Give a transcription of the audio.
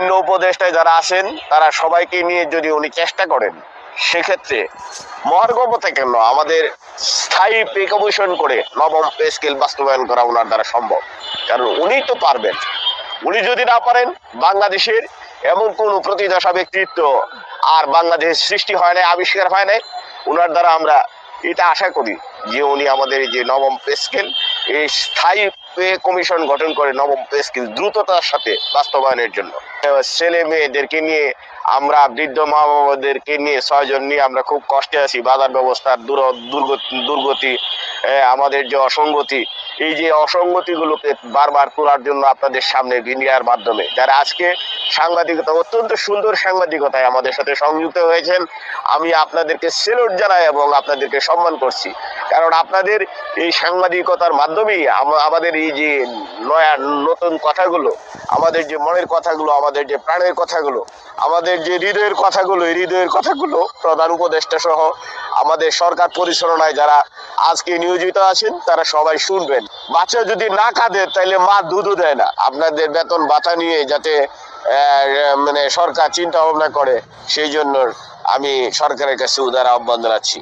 বিভিন্ন উপদেষ্টায় যারা আছেন তারা সবাইকে নিয়ে যদি উনি চেষ্টা করেন, সেক্ষেত্রে মহার্গব থেকে আমাদের স্থায়ী পে করে নবম পে স্কেল বাস্তবায়ন করা ওনার দ্বারা সম্ভব। কারণ উনি তো পারবেন। উনি যদি না পারেন, বাংলাদেশের এমন কোন প্রতিদশা ব্যক্তিত্ব আর বাংলাদেশ সৃষ্টি হয় নাই, আবিষ্কার হয় নাই ওনার দ্বারা আমরা এটা আশা করি যে উনি আমাদের যে নবম পে স্কেল এই স্থায়ী পে কমিশন গঠন করে নবম পে স্কেল দ্রুততার সাথে বাস্তবায়নের জন্য। ছেলে মেয়েদেরকে নিয়ে আমরা, বৃদ্ধ মা বাবাদেরকে নিয়ে ছয়জন নিয়ে আমরা খুব কষ্টে আছি। বাজার ব্যবস্থার দূর দুর্গতি আমাদের যে অসঙ্গতি, এই যে অসঙ্গতিগুলোকে বারবার তোলার জন্য আপনাদের সামনে মিডিয়ার মাধ্যমে, যারা আজকে সাংবাদিকতা, অত্যন্ত সুন্দর সাংবাদিকতায় আমাদের সাথে সংযুক্ত হয়েছেন, আমি আপনাদেরকে সেলুট জানাই এবং আপনাদেরকে সম্মান করছি। কারণ আপনাদের এই সাংবাদিকতার মাধ্যমেই আমাদের এই যে নয়া নতুন কথাগুলো, আমাদের যে মনের কথাগুলো, আমাদের যে প্রাণের কথাগুলো, আমাদের যে হৃদয়ের কথাগুলো, এই হৃদয়ের কথাগুলো প্রধান উপদেষ্টা সহ আমাদের সরকার পরিচালনায় যারা আজকে নিয়োজিত আছেন, তারা সবাই শুনবেন। বাচ্চা যদি না কাঁদে তাহলে মা দুধও দেয় না। আপনাদের বেতন বাতা নিয়ে যাতে মানে সরকার চিন্তা ভাবনা করে, সেই জন্য আমি সরকারের কাছে উদার আহ্বান জানাচ্ছি।